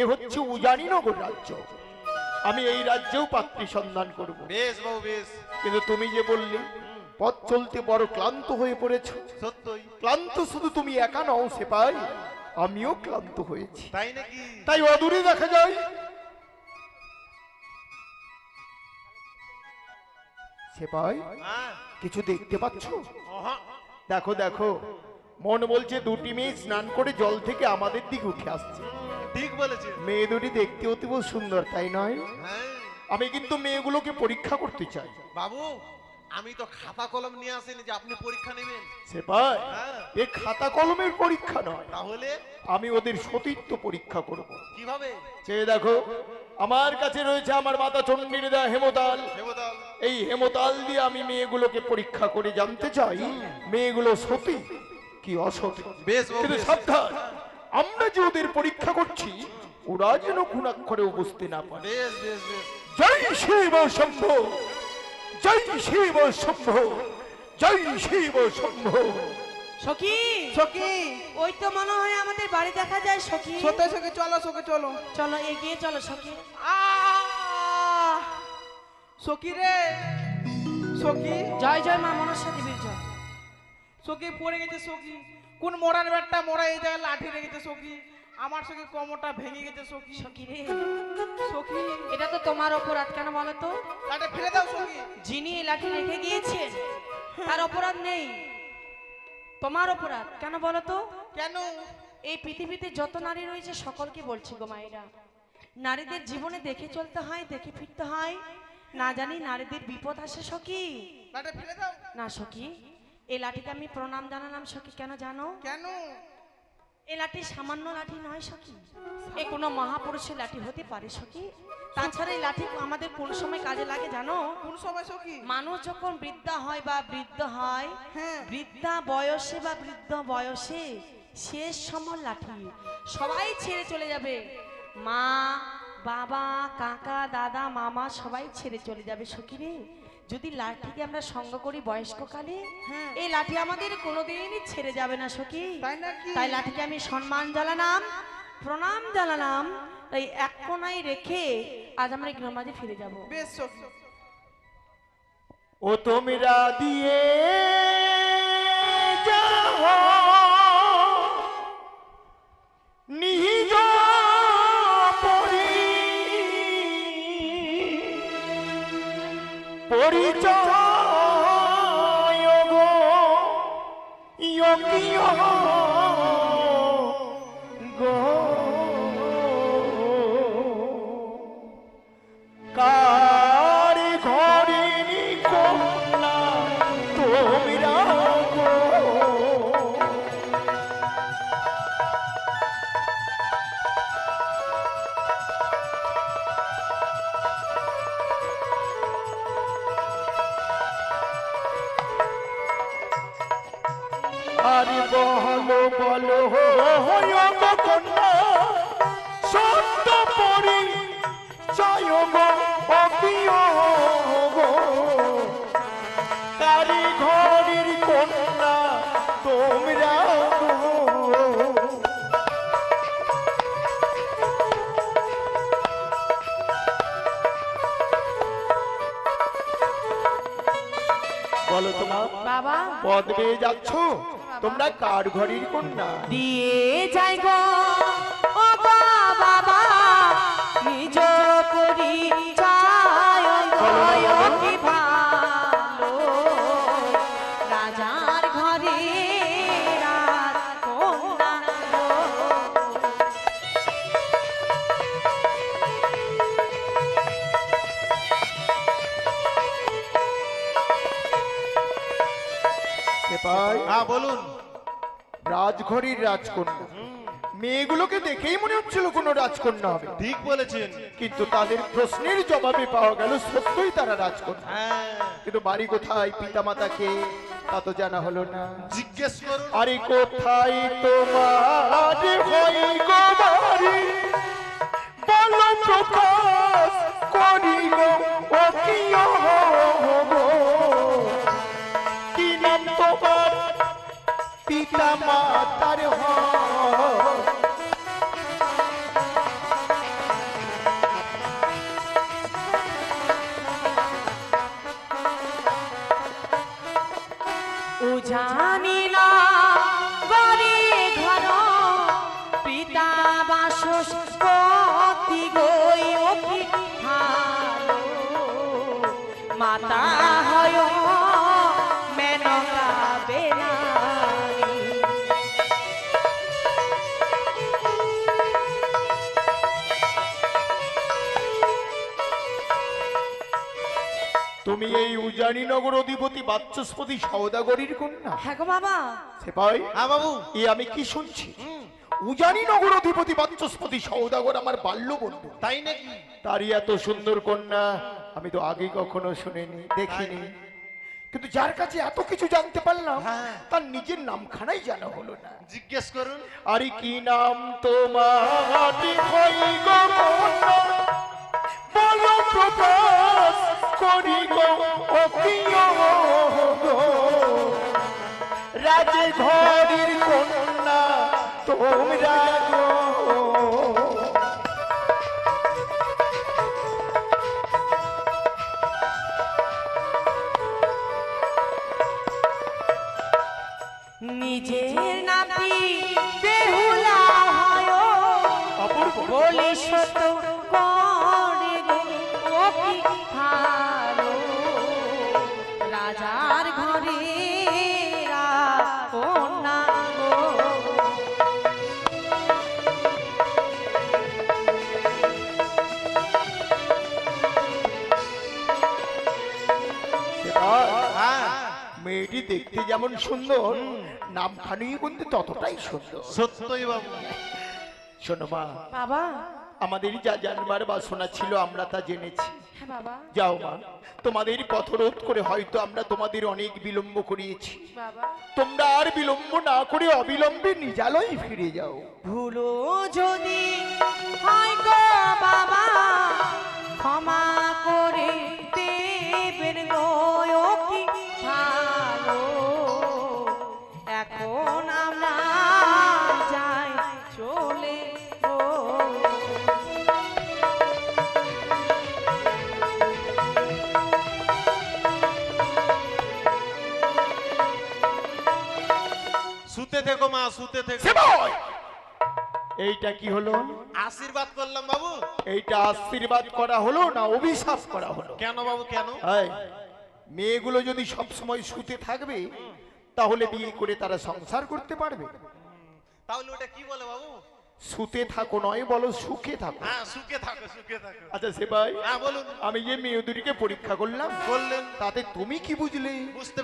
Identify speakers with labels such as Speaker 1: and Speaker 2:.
Speaker 1: এ হচ্ছে উজানিনগর রাজ্য। আমি এই রাজ্যেও পাত্রী সন্ধান করব।
Speaker 2: বেশ বাবু বেশ।
Speaker 1: কিন্তু তুমি যে বললে পথ চলতে বড় ক্লান্ত হয়ে পড়েছো।
Speaker 2: সত্যই।
Speaker 1: ক্লান্ত শুধু তুমি একা নও সে পাই আমিও ক্লান্ত হয়েছি।
Speaker 2: তাই নাকি?
Speaker 1: তাই অদূরে দেখা যায়। সে পাই
Speaker 2: হ্যাঁ।
Speaker 1: কিছু দেখতে পাচ্ছ? দেখো দেখো। মন বলছে দুটি মেয়ে স্নান করে জল থেকে আমাদের দিকে উঠে আসছে।
Speaker 2: ঠিক বলেছেন
Speaker 1: মেয়ে দুটি দেখতে অতি বহু সুন্দর তাই নয়?
Speaker 2: হ্যাঁ।
Speaker 1: আমি কিন্তু মেয়েগুলোকে পরীক্ষা করতে চাই।
Speaker 2: বাবু আমি তো খাতা কলম নিয়ে আসিনি যে আপনি পরীক্ষা নেবেন।
Speaker 1: সে পাই?
Speaker 2: হ্যাঁ।
Speaker 1: এ খাতা কলমের পরীক্ষা নয়।
Speaker 2: তাহলে?
Speaker 1: আমি ওদের সতীত্ব পরীক্ষা করব।
Speaker 2: কীভাবে?
Speaker 1: চেয়ে দেখো আমার কাছে রয়েছে আমার মাতা চণ্ডীর দেয়া হেমতাল।
Speaker 2: দেবতাল
Speaker 1: এই হেমতাল দিয়ে আমি মেয়েগুলোকে পরীক্ষা করে জানতে চাই মেয়েগুলো সতী কি অসতী।
Speaker 2: বেশ
Speaker 1: কিন্তু। সাবধান। আমরা যে ওদের পরীক্ষা করছি ওরা যেন গুণাক্ষরে বুঝতে না পারে
Speaker 2: বেশ বেশ বেশ।
Speaker 1: জয় শিব শম্ভ জয় শিব শম্ভ জয় শিব শম্ভ।
Speaker 3: সখী
Speaker 4: সখী।
Speaker 3: ওই তো মনে হয় আমাদের বাড়ি দেখা যায় সখী।
Speaker 4: সত্যি সখী চলো সখী চলো।
Speaker 3: চলো এগিয়ে চলো সখী।
Speaker 4: আহ! সখী রে সখী।
Speaker 3: জয় জয় মা মনসা দেবীর জয়।
Speaker 4: সখী পড়ে গেছে সখী। কোন মোড়ার ব্যাটটা মোড়া এই জায়গায় লাঠি রেখেছে সখী? আমার সখী কোমরটা ভেঙে গেছে সখী।
Speaker 3: সখী রে।
Speaker 4: সখী?
Speaker 3: এটা তো তোমার অপরাধ কেন বলো তো?
Speaker 4: লাঠি ফেলে দাও সখী।
Speaker 3: যিনি এই লাঠি রেখে গিয়েছেন তার অপরাধ নেই। তোমার অপরাধ কেন বলো তো?
Speaker 4: কেন?
Speaker 3: এই পৃথিবীতে যত নারী রয়েছে সকলকে বলছি গো মায়েরা। নারীদের জীবনে দেখে চলতে হয় দেখে ফিরতে হয়। না জানি নারীদের বিপদ আসে সখী।
Speaker 4: ফেলে দাও।
Speaker 3: না সখী এই লাঠিকে আমি প্রণাম জানালাম সখী কেন জানো?
Speaker 4: কেন?
Speaker 3: এই লাঠি সামান্য লাঠি নয় সখী। এ কোনো মহাপুরুষের লাঠি হতে পারে সখী। তাছাড়া এই লাঠি আমাদের কোন সময় কাজে লাগে জানো?
Speaker 4: কোন সময় সখী?
Speaker 3: মানুষ যখন বৃদ্ধা হয় বা বৃদ্ধ হয়
Speaker 4: হ্যাঁ।
Speaker 3: বৃদ্ধা বয়সে বা বৃদ্ধ বয়সে শেষ সময় লাঠি। সবাই ছেড়ে চলে যাবে। মা বাবা কাকা দাদা মামা সবাই ছেড়ে চলে যাবে সখী রে যদি লাঠিকে আমরা সঙ্গ করি বয়স্ককালে
Speaker 4: হ্যাঁ।
Speaker 3: এই লাঠি আমাদের কোনোদিনই ছেড়ে যাবে না সখী।
Speaker 4: তাই
Speaker 3: লাঠিকে আমি সম্মান জানালাম প্রণাম জানালাম। তাই এক কোনায় রেখে আজ আমরা গ্রামবাজে ফিরে যাব।
Speaker 4: বেশ
Speaker 1: ও তোমরা দিয়ে পরিচয় আরে বলো বলো গো কন্যা সত্য পরি গো অপিয় কারি ঘরের কন্যা তোমরা বলো তোমার
Speaker 3: বাবা।
Speaker 1: পদ পেয়ে যাচ্ছ? তোমরা কার ঘরের কন্যা?
Speaker 3: দিয়ে যাই গো।
Speaker 1: সেপাই
Speaker 2: হ্যাঁ বলুন।
Speaker 1: রাজঘরের রাজকন্যা। মেয়েগুলোকে দেখেই মনে হচ্ছিল কোনো রাজকন্যা হবে।
Speaker 2: ঠিক বলেছেন।
Speaker 1: কিন্তু তাদের প্রশ্নের জবাবে পাওয়া গেল সত্যই তারা রাজকন্যা।
Speaker 2: হ্যাঁ।
Speaker 1: কিন্তু বাড়ি কোথায় পিতামাতাকে? তা তো জানা হলো না।
Speaker 2: জিজ্ঞেস করুন।
Speaker 1: আরে কোথায় তোমার হয় গো বাড়ি? বলো প্রকাশ করিল ও কি পিতা মাতার জানিলা
Speaker 3: বাড়ি ঘর পিতা বাসস পতি গই মাতা হয়
Speaker 1: তুমি এই উজানি নগর অধিপতি বাচস্পতি সৌদাগরীর কন্যা।
Speaker 3: হ্যাঁ গো বাবা।
Speaker 1: সেপাই
Speaker 2: হ্যাঁ বাবু।
Speaker 1: এ আমি কি শুনছি? উজানি নগর অধিপতি বাচস্পতি সৌদাগর আমার বাল্য বন্ধু
Speaker 2: তাই নাকি?
Speaker 1: তারই এত সুন্দর কন্যা আমি তো আগে কখনো শুনিনি দেখিনি। কিন্তু যার কাছে এত কিছু জানতে পারলাম
Speaker 2: হ্যাঁ।
Speaker 1: তার নিজের নামখানাই জানা হলো না।
Speaker 2: জিজ্ঞেস করুন।
Speaker 1: আরে কি নাম তোমার? বলো প্রকাশ। করি গো ও প্রিয় গো। রাজে ঘরের কন্যা তোমরা গো
Speaker 3: নিজের নাতি বেহুলা হয় বলি সত করে রাজার ঘরে কন্যা
Speaker 2: হ্যাঁ
Speaker 1: মেয়েটি দেখতে যেমন সুন্দর নামখানিও কিন্তু ততটাই সুন্দর।
Speaker 2: সত্যই বাবু।
Speaker 1: শোনো মা
Speaker 3: বাবা।
Speaker 1: আমাদের যা জানবার বাসনা ছিল আমরা তা জেনেছি।
Speaker 3: হ্যাঁ
Speaker 1: যাও মা তোমাদের পথরোধ করে হয়তো আমরা তোমাদের অনেক বিলম্ব করিয়েছি। তোমরা আর বিলম্ব না করে অবিলম্বে নিজালয় ফিরে যাও।
Speaker 3: ভুলো যদি হয় গো বাবা ক্ষমা করে
Speaker 2: শুতে থেকো মা শুতে থেকো!
Speaker 1: এইটা কি হলো?
Speaker 2: আশীর্বাদ করলাম বাবু।
Speaker 1: এইটা আশীর্বাদ করা হলো না অভিশাপ করা হলো?
Speaker 2: কেন বাবু কেন?
Speaker 1: মেয়েগুলো যদি সব সময় শুতে থাকবে তাহলে বিয়ে করে তারা সংসার করতে পারবে।
Speaker 2: তাহলে ওটা কি বলে বাবু?
Speaker 1: শুতে থাকো নয় বলো সুখে থাকো।
Speaker 2: হ্যাঁ সুখে থাকো সুখে থাকো।
Speaker 1: আচ্ছা সেবাই
Speaker 2: হ্যাঁ বলুন।
Speaker 1: আমি যে মেয়ে দুটিকে পরীক্ষা করলাম
Speaker 2: বললেন।
Speaker 1: তাতে তুমি কি বুঝলে?
Speaker 2: বুঝতে